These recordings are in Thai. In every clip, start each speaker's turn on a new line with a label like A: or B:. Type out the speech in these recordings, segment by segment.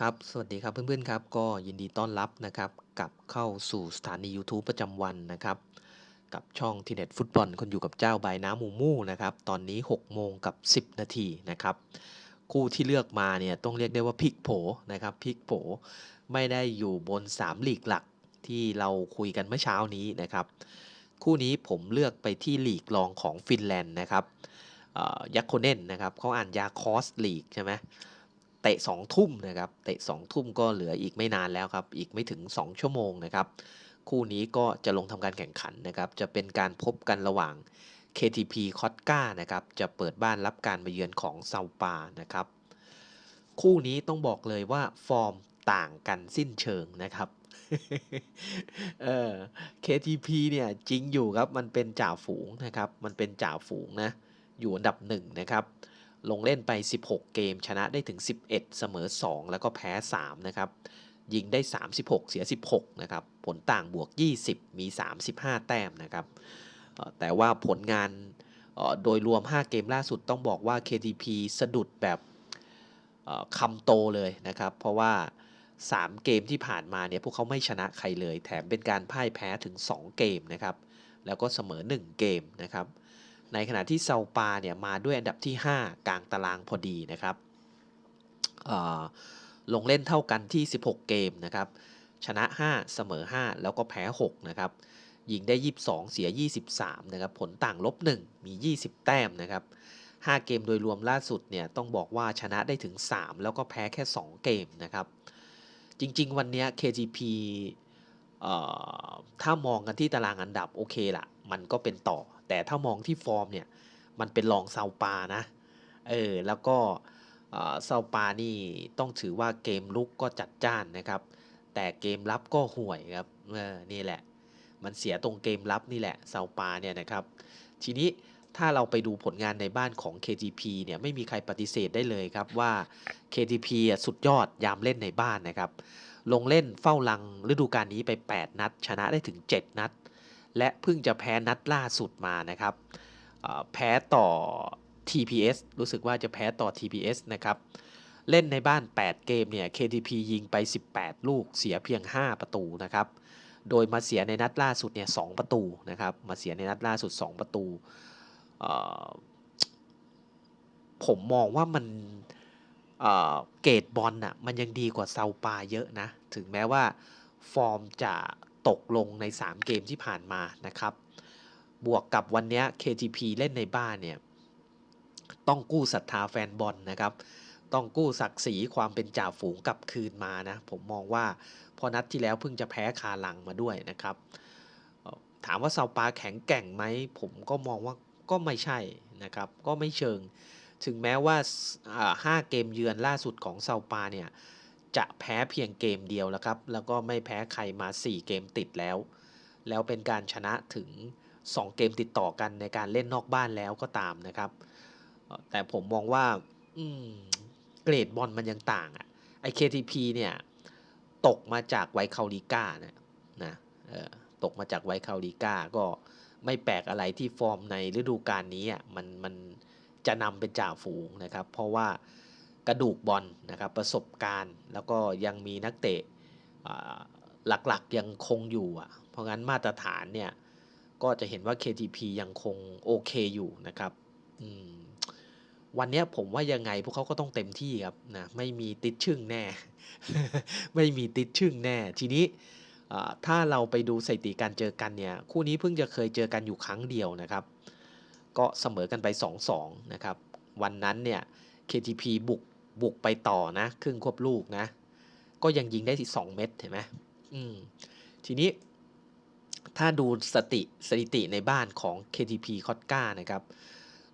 A: ครับ สวัสดีครับเพื่อนๆครับ ก็ยินดีต้อนรับนะครับกลับเข้าสู่สถานียูทูบประจำวันนะครับ กับช่องทีเน็ตฟุตบอลคนอยู่กับเจ้าใบน้ำหมูมู่นะครับ ตอนนี้ 6 โมงกับ 10 นาทีนะครับ คู่ที่เลือกมาเนี่ยต้องเรียกได้ว่าพลิกโผนะครับพลิกโผไม่ได้อยู่บน3ลีกหลักที่เราคุยกันเมื่อเช้านี้นะครับ คู่นี้ผมเลือกไปที่ลีกรองของฟินแลนด์นะครับยักโคเนนนะครับเขาอ่านยาคอสลีกใช่ไหม เตะ2ทุ่มนะครับเตะ2ทุ่มก็เหลืออีกไม่นานแล้วครับอีกไม่ถึง 2 ชั่วโมงนะครับคู่นี้ก็จะลงทำการแข่งขันนะครับจะเป็นการพบกันระหว่าง KTP คอตกานะครับจะเปิดบ้านรับการมาเยือนของเซาปานะครับคู่นี้ต้องบอกเลยว่าฟอร์มต่างกันสิ้นเชิงนะครับเออ KTP เนี่ยจริงอยู่ครับมันเป็นจ่าฝูงนะครับมันเป็นจ่าฝูงนะอยู่อันดับหนึ่งนะครับ ลงเล่นไป 16 เกม ชนะได้ถึง 11 เสมอ 2 แล้วก็แพ้ 3 นะครับ ยิงได้ 36 เสีย 16 นะครับ ผลต่างบวก 20 มี 35 แต้มนะครับ แต่ว่าผลงานโดยรวม 5 เกมล่าสุดต้องบอกว่า KTP สะดุดแบบคำโตเลยนะครับ เพราะว่า 3 เกมที่ผ่านมาเนี่ยพวกเขาไม่ชนะใครเลย แถมเป็นการพ่ายแพ้ถึง 2 เกมนะครับ แล้วก็เสมอ 1 เกมนะครับ ในขณะที่เซาปาเนี่ยมาด้วยอันดับที่ 5 กลางตารางพอดีนะครับลงเล่นเท่ากันที่ 16 เกมนะครับ ชนะ 5 เสมอ 5 แล้วก็แพ้ 6 นะครับ ยิงได้ 22 เสีย 23 นะครับ ผลต่างลบ 1 มี 20 แต้มนะครับ 5 เกมโดยรวมล่าสุดเนี่ยต้องบอกว่าชนะได้ถึง 3 แล้วก็แพ้แค่ 2 เกมนะครับ จริง ๆ วันนี้ KGP ถ้ามองกันที่ตารางอันดับโอเคละมันก็เป็นต่อ แต่ถ้ามองที่ฟอร์มเนี่ย มันเป็นรองซาปานะ เออ แล้วก็ซาปานี่ต้องถือว่าเกมลุกก็จัดจ้านนะครับ แต่เกมรับก็ห่วยครับเออนี่แหละ มันเสียตรงเกมรับนี่แหละซาปาเนี่ยนะครับ ทีนี้ถ้าเราไปดูผลงานในบ้านของ KTP เนี่ยไม่มีใครปฏิเสธได้เลยครับว่า KTP สุดยอดยามเล่นในบ้านนะครับ ลงเล่นเฝ้าลังฤดูกาลนี้ไป 8 นัด ชนะได้ถึง 7 นัด และเพิ่งจะแพ้นัดล่าสุดมานะครับแพ้ต่อ TPS รู้สึกว่าจะแพ้ต่อ TPS นะครับ เล่นในบ้าน 8 เกมเนี่ย KTP ยิงไป 18 ลูกเสียเพียง 5 ประตูนะครับ โดยมาเสียในนัดล่าสุดเนี่ย 2 ประตูนะครับ มาเสียในนัดล่าสุด 2 ประตู ผมมองว่ามันเกรดบอลน่ะมันยังดีกว่าเซาปาเยอะนะ ถึงแม้ว่าฟอร์มจะ ตกลงใน 3 เกมที่ผ่านมานะครับ บวกกับวันนี้ KTP เล่นในบ้านเนี่ย ต้องกู้ศรัทธาแฟนบอลนะครับ ต้องกู้ศักดิ์ศรีความเป็นจ่าฝูงกลับคืนมานะ ผมมองว่าพอนัดที่แล้วเพิ่งจะแพ้คาลังมาด้วยนะครับ ถามว่าเซาปาแข็งแกร่งไหม ผมก็มองว่าก็ไม่ใช่นะครับ ก็ไม่เชิง ถึงแม้ว่า 5 เกมเยือนล่าสุดของเซาปาเนี่ย จะแพ้เพียงเกมเดียวแล้วครับ แล้วก็ไม่แพ้ใครมา 4 เกมติดแล้ว แล้วเป็นการชนะถึง 2 เกมติดต่อกันในการเล่นนอกบ้านแล้วก็ตามนะครับ แต่ผมมองว่าเกรดบอลมันยังต่างอะไอ KTP เนี่ยตกมาจากไวคาลิก้านะนะตกมาจากไวคาลิก้าก็ไม่แปลกอะไรที่ฟอร์มในฤดูกาลนี้อะมันมันจะนำเป็นจ่าฝูงนะครับ เพราะว่า กระดูกบอลนะครับประสบการณ์ แล้วก็ยังมีนักเตะหลักๆยังคงอยู่อะเพราะงั้นมาตรฐานเนี่ยก็จะเห็นว่า KTP ยังคงโอเคอยู่นะครับวันนี้ผมว่ายังไงพวกเขาก็ต้องเต็มที่ครับนะไม่มีติดชึ่งแน่ ไม่มีติดชึ่งแน่ ทีนี้ถ้าเราไปดูสถิติการเจอกันเนี่ยคู่นี้เพิ่งจะเคยเจอกันอยู่ครั้งเดียวนะครับ ก็เสมอกันไป 2-2 นะครับ วันนั้นเนี่ย KTP บุก บุกไปต่อนะ ครึ่งควบลูกนะ ก็ยังยิงได้ที่สองเม็ดเห็นไหมอืมทีนี้ถ้าดูสติสถิติในบ้านของ KTP คอตกานะครับ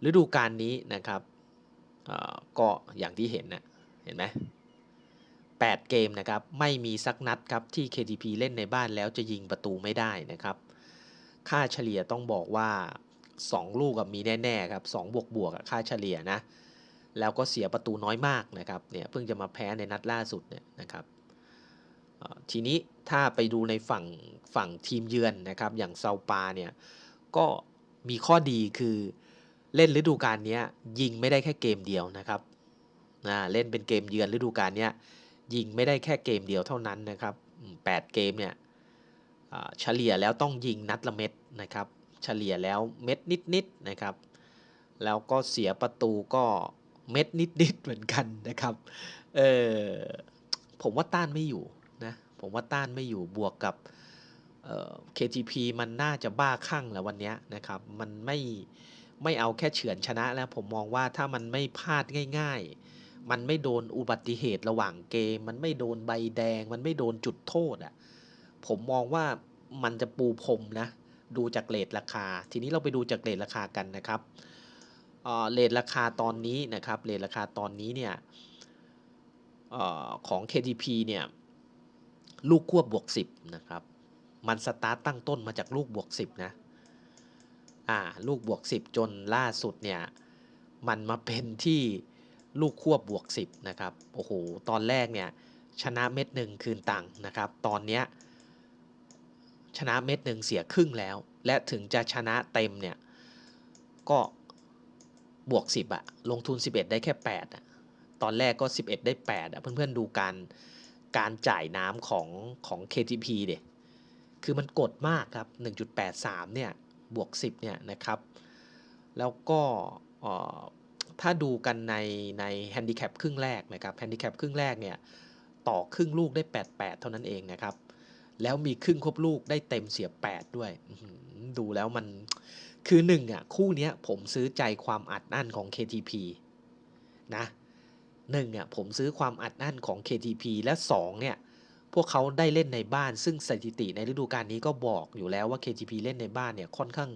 A: ฤดูกาลนี้นะครับก็อย่างที่เห็นนะเห็นไหม8เกมนะครับไม่มีสักนัดครับที่ KTP เล่นในบ้านแล้วจะยิงประตูไม่ได้นะครับ ค่าเฉลี่ยต้องบอกว่า 2 ลูกกับมีแน่ ๆ ครับ2บวกบวกค่าเฉลี่ยนะ แล้วก็เสียประตูน้อยมากนะครับเนี่ยเพิ่งจะมาแพ้ในนัดล่าสุดเนี่ยนะครับทีนี้ถ้าไปดูในฝั่งฝั่งทีมเยือนนะครับ อย่างเซาปาเนี่ยก็มีข้อดีคือเล่นฤดูกาลนี้ยิงไม่ได้แค่เกมเดียวนะครับนะเล่นเป็นเกมเยือนฤดูกาลนี้ยิงไม่ได้แค่เกมเดียวเท่านั้นนะครับอืมแปดเกมเนี่ยเฉลี่ยแล้วต้องยิงนัดละเม็ดนะครับ เฉลี่ยแล้วเม็ดนิดๆนะครับ แล้วก็เสียประตูก็ เม็ดนิดๆเหมือนกันนะครับเออผมว่าต้านไม่อยู่นะผมว่าต้านไม่อยู่บวกกับเออ KTP มันน่าจะบ้าคลั่งแล้ววันนี้นะครับ มันไม่ไม่เอาแค่เฉือนชนะแล้ว ผมมองว่าถ้ามันไม่พลาดง่าย ๆ มันไม่โดนอุบัติเหตุระหว่างเกม มันไม่โดนใบแดง มันไม่โดนจุดโทษอะผมมองว่ามันจะปูพรมนะ ดูจากเลทราคา ทีนี้เราไปดูจากเลทราคากันนะครับ เอ่อเลทราคาตอนนี้นะครับเลทราคาตอนนี้เนี่ยออของ KTP เนี่ยลูกควบบวก 10 นะครับ มันสตาร์ตตั้งต้นมาจากลูกบวก 10 นะอ่าลูกบวก 10 จนล่าสุดเนี่ยมันมาเป็นที่ลูกควบบวก 10 นะครับ โอ้โห ตอนแรกเนี่ยชนะเม็ดหนึ่งคืนตังค์นะครับ ตอนเนี้ยชนะเม็ดหนึ่งเสียครึ่งแล้ว และถึงจะชนะเต็มเนี่ยก็ บวก 10อะลงทุน 11 ได้แค่8อะตอนแรกก็ 11 ได้8อะเพื่อนๆดูการการจ่ายน้ำของของ KTP เดยคือมันกดมากครับ 1.83 เนี่ย บวก 10 เนี่ยนะครับ แล้วก็ถ้าดูกันในในแฮนดิแคปครึ่งแรกนะครับแฮนดิแคปครึ่งแรกเนี่ย ต่อครึ่งลูกได้ 88 เท่านั้นเองนะครับ แล้วมีครึ่งครบลูกได้เต็มเสีย 8 ด้วย ดูแล้วมัน คือหนึ่งอะคู่เนี้ยผมซื้อใจความอัดอั้นของ KTP นะหนึ่งอะผมซื้อความอัดอั้นของ KTP และสองเนี่ยพวกเขาได้เล่นในบ้าน ซึ่งสถิติในฤดูกาลนี้ก็บอกอยู่แล้วว่า KTP เล่นในบ้านเนี่ยค่อนข้าง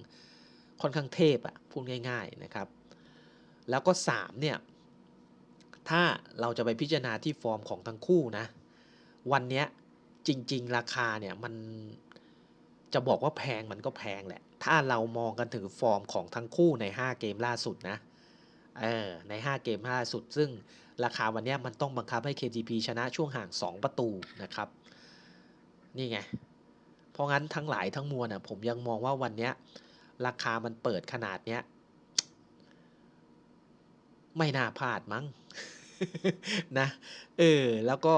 A: ค่อนข้างเทพอะพูดง่าย ๆนะครับ แล้วก็3เนี่ยถ้าเราจะไปพิจารณาที่ฟอร์มของทั้งคู่นะ วันเนี้ยจริง ๆ ราคาเนี่ยมันจะบอกว่าแพงมันก็แพงแหละ ถ้าเรามองกันถึงฟอร์มของทั้งคู่ใน 5 เกมล่าสุดนะเออใน 5 เกมล่าสุด ซึ่งราคาวันนี้มันต้องบังคับให้ KTP ชนะช่วงห่าง 2 ประตูนะครับ นี่ไง เพราะงั้นทั้งหลายทั้งมวลอะผมยังมองว่าวันนี้ราคามันเปิดขนาดเนี้ยไม่น่าพลาดมั้งนะเออแล้วก็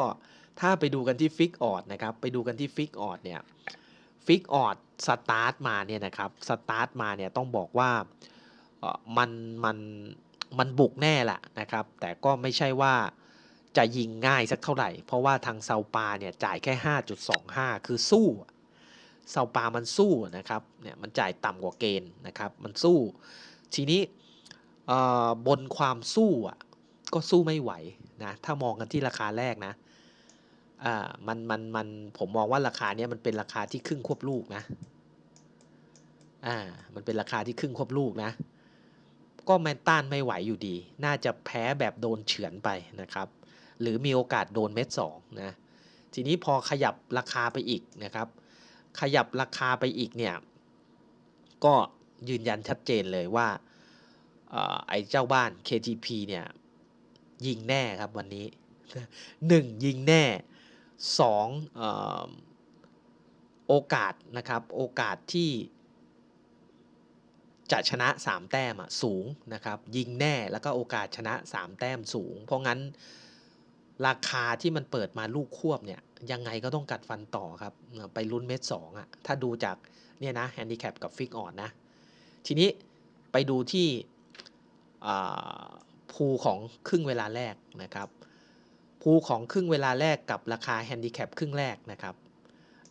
A: ถ้าไปดูกันที่ฟิกออดนะครับ ไปดูกันที่ฟิกออดเนี่ย ฟิกออดสตาร์ทมาเนี่ยนะครับสตาร์ทมาเนี่ยต้องบอกว่ามันมันมันบุกแน่แหละนะครับ แต่ก็ไม่ใช่ว่าจะยิงง่ายสักเท่าไหร่ เพราะว่าทางเซาปาเนี่ยจ่ายแค่ 5.25 คือสู้เซาปามันสู้นะครับเนี่ยมันจ่ายต่ำกว่าเกณฑ์นะครับ มันสู้ ทีนี้บนความสู้อะก็สู้ไม่ไหวนะถ้ามองกันที่ราคาแรกนะ อ่ามันมันมันผมมองว่าราคาเนี้ยมันเป็นราคาที่ครึ่งควบลูกนะอ่ามันเป็นราคาที่ครึ่งควบลูกนะ ก็แมนต้านไม่ไหวอยู่ดี น่าจะแพ้แบบโดนเฉือนไปนะครับ หรือมีโอกาสโดนเม็ดสองนะทีนี้พอขยับราคาไปอีกนะครับ ขยับราคาไปอีกเนี่ยก็ยืนยันชัดเจนเลยว่าอ่อไอ้เจ้าบ้าน KTP เนี่ยยิงแน่ครับวันนี้หนึ่งยิงแน่ สองโอกาสนะครับโอกาสที่จะชนะ 3 แต้มสูงนะครับยิงแน่แล้วก็โอกาสชนะ 3 แต้มสูง เพราะงั้นราคาที่มันเปิดมาลูกควบเนี่ยยังไงก็ต้องกัดฟันต่อครับ ไปลุ้นเม็ดสองอะถ้าดูจากเนี่ยนะแฮนดิแคปกับฟิกออนนะ ทีนี้ไปดูที่ภูของครึ่งเวลาแรกนะครับ ภูของครึ่งเวลาแรกกับราคาแฮนดิแคปครึ่งแรกนะครับ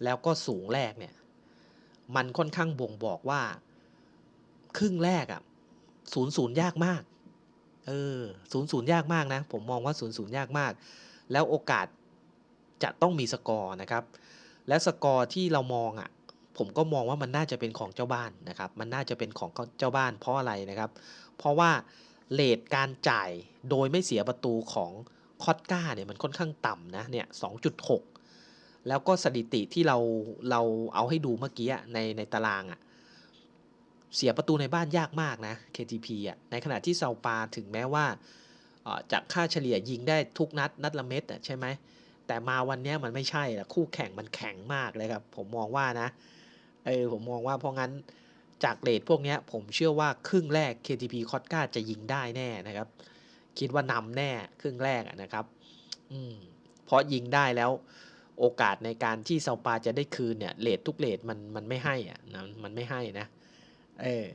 A: แล้วก็สูงแรกเนี่ย มันค่อนข้างบ่งบอกว่า ครึ่งแรกอะศูนย์ศูนย์ยากมาก เออศูนย์ศูนย์ยากมากนะ ผมมองว่าศูนย์ศูนย์ยากมาก แล้วโอกาสจะต้องมีสกอร์นะครับ และสกอร์ที่เรามองอะ่ะ ผมก็มองว่ามันน่าจะเป็นของเจ้าบ้านนะครับ มันน่าจะเป็นของเจ้าบ้านเพราะอะไรนะครับ เพราะว่าเลทการจ่ายโดยไม่เสียประตูของ คอตกาเนี่ยมันค่อนข้างต่ำนะเนี่ย2.6 แล้วก็สถิติที่เราเราเอาให้ดูเมื่อกี้ในในตารางอะ่ะเสียประตูในบ้านยากมากนะ KTP อะในขณะที่เซาปาถึงแม้ว่าจากค่าเฉลี่ยยิงได้ทุกนัดนัดละเม็ดอะใช่ไหมแต่มาวันนี้มันไม่ใช่ละคู่แข่งมันแข็งมากเลยครับ ผมมองว่านะเออผมมองว่าเพราะงั้นจากเรทพวกนี้ผมเชื่อว่าครึ่งแรก KTP คอตกาจะยิงได้แน่นะครับ คิดว่านำแน่ครึ่งแรกนะครับเพราะยิงได้แล้วโอกาสในการที่เซาปาจะได้คืนเนี่ยเลททุกเลทมันมันไม่ให้อะนะมันไม่ให้นะเออ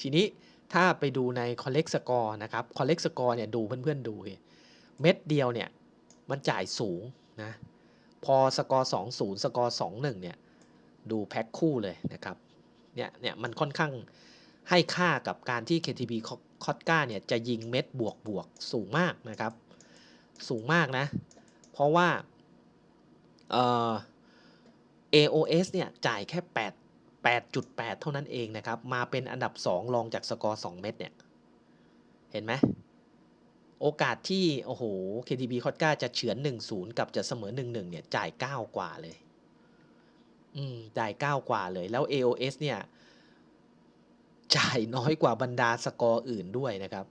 A: ทีนี้ถ้าไปดูใน collect score นะครับ collect score เนี่ยดูเพื่อนๆดูเม็ดเดียวเนี่ยมันจ่ายสูงนะพอสกอร์2-0สกอร์2-1เนี่ยดูแพ็คคู่เลยนะครับเนี่ยเนี่ยมันค่อนข้างให้ค่ากับการที่ KTB คอตกาเนี่ยจะยิงเม็ดบวกบวกสูงมากนะครับ สูงมากนะ เพราะว่าเอ่อ AOS เนี่ยจ่ายแค่ 8 8.8 เท่านั้นเองนะครับ มาเป็นอันดับ 2 รองจากสกอร์ 2 เม็ดเนี่ย เห็นไหมโอกาสที่ โอ้โห KTB คอตกาจะเฉือน 1-0 กับจะเสมอ 1-1 เนี่ย จ่าย 9 กว่าเลย อืม จ่าย 9 กว่าเลย แล้ว AOS เนี่ย จ่ายน้อยกว่าบรรดาสกอร์อื่นด้วยนะครับ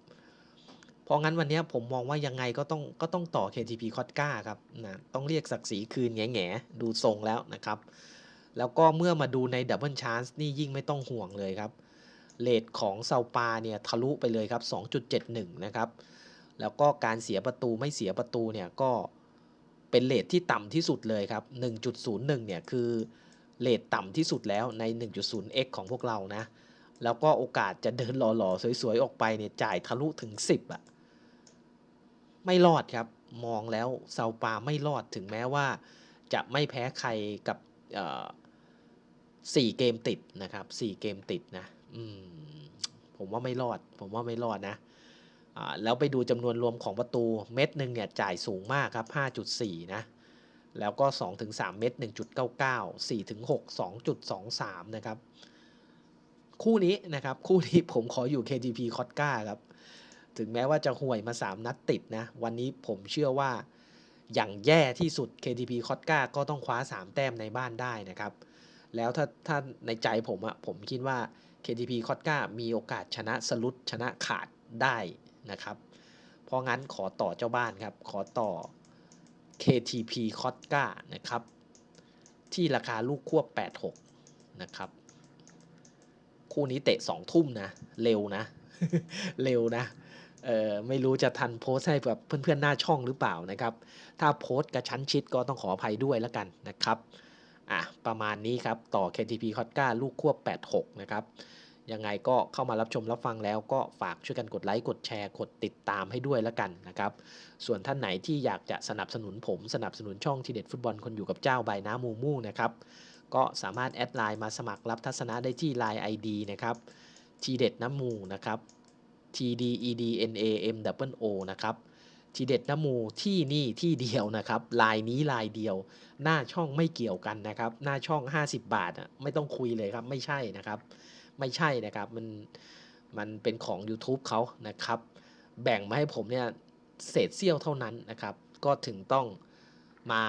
A: เพราะงั้นวันนี้ผมมองว่ายังไงก็ต้องก็ต้องต่อ KTP คอตก้าครับนะต้องเรียกศักดิ์ศรีคืนแง่แง่ๆดูทรงแล้วนะครับ แล้วก็เมื่อมาดูในดับเบิลชานส์นี่ยิ่งไม่ต้องห่วงเลยครับเลทของเซาปาเนี่ยทะลุไปเลยครับ 2.71 นะครับ แล้วก็การเสียประตูไม่เสียประตูเนี่ยก็เป็นเลทที่ต่ำที่สุดเลยครับ 1.01 เนี่ยคือเลทต่ำที่สุดแล้วใน 1.0x ของพวกเรานะ แล้วก็โอกาสจะเดินหล่อๆ สวยๆ ออกไปเนี่ยจ่ายทะลุถึง 10อะไม่รอดครับ มองแล้วเซาปาไม่รอดถึงแม้ว่า จะไม่แพ้ใครกับสี่เกมติดนะครับสี่เกมติดนะมผมว่าไม่รอด ผมว่าไม่รอดนะแล้วไปดูจำนวนรวมของประตูเม็ดหนึ่งเนี่ยจ่ายสูงมากครับ 5.4 นะ แล้วก็ 2-3 เม็ด1.99 4-6 2.23 นะครับ คู่นี้นะครับ คู่นี้ผมขออยู่ KTP คอตกาครับ ถึงแม้ว่าจะห่วยมา 3 นัดติดนะ วันนี้ผมเชื่อว่าอย่างแย่ที่สุด KTP คอตกาก็ต้องคว้า 3 แต้มในบ้านได้นะครับ แล้วถ้าถ้าในใจผมอะผมคิดว่า KTP คอตกามีโอกาสชนะสลุดชนะขาดได้นะครับ เพราะงั้นขอต่อเจ้าบ้านครับ ขอต่อ KTP คอตกานะครับ ที่ราคาลูกควบ 86 นะครับ คู่นี้เตะ2ทุ่มนะ เร็วนะ เร็วนะเออไม่รู้จะทันโพสให้แบบเพื่อนๆหน้าช่องหรือเปล่านะครับ ถ้าโพสกระชั้นชิดก็ต้องขออภัยด้วยแล้วกันนะครับอะประมาณนี้ครับต่อ KTP คอตกาลูกควบ 86 นะครับ ยังไงก็เข้ามารับชมรับฟังแล้วก็ฝากช่วยกันกดไลค์ กดแชร์ กดติดตามให้ด้วยแล้วกันนะครับ ส่วนท่านไหนที่อยากจะสนับสนุนผมสนับสนุนช่องทีเด็ดฟุตบอลคนอยู่กับเจ้าใบน้ำมูมูนะครับ ก็สามารถแอดไลน์มาสมัครรับทัศนะได้ที่ Line ID นะครับทีเด็ดน้ำมูนะครับ T D E D N A M W O นะครับทีเด็ดน้ำมูที่นี่ที่เดียวนะครับลายนี้ลายเดียว หน้าช่องไม่เกี่ยวกันนะครับ หน้าช่อง 50 บาทอะไม่ต้องคุยเลยครับ ไม่ใช่นะครับ ไม่ใช่นะครับมันมันเป็นของ YouTube เขานะครับ แบ่งมาให้ผมเนี่ยเศษเสี้ยวเท่านั้นนะครับ ก็ถึงต้องมา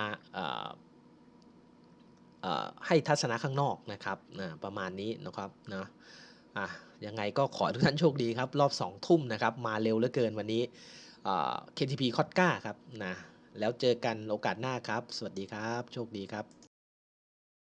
A: ให้ทัศนะข้างนอกนะครับนะประมาณนี้นะครับนะอะยังไงก็ขอทุกท่านโชคดีครับ รอบ2ทุ่มนะครับ มาเร็วเหลือเกินวันนี้ KTP คอตก้าครับนะแล้วเจอกันโอกาสหน้าครับ สวัสดีครับ โชคดีครับ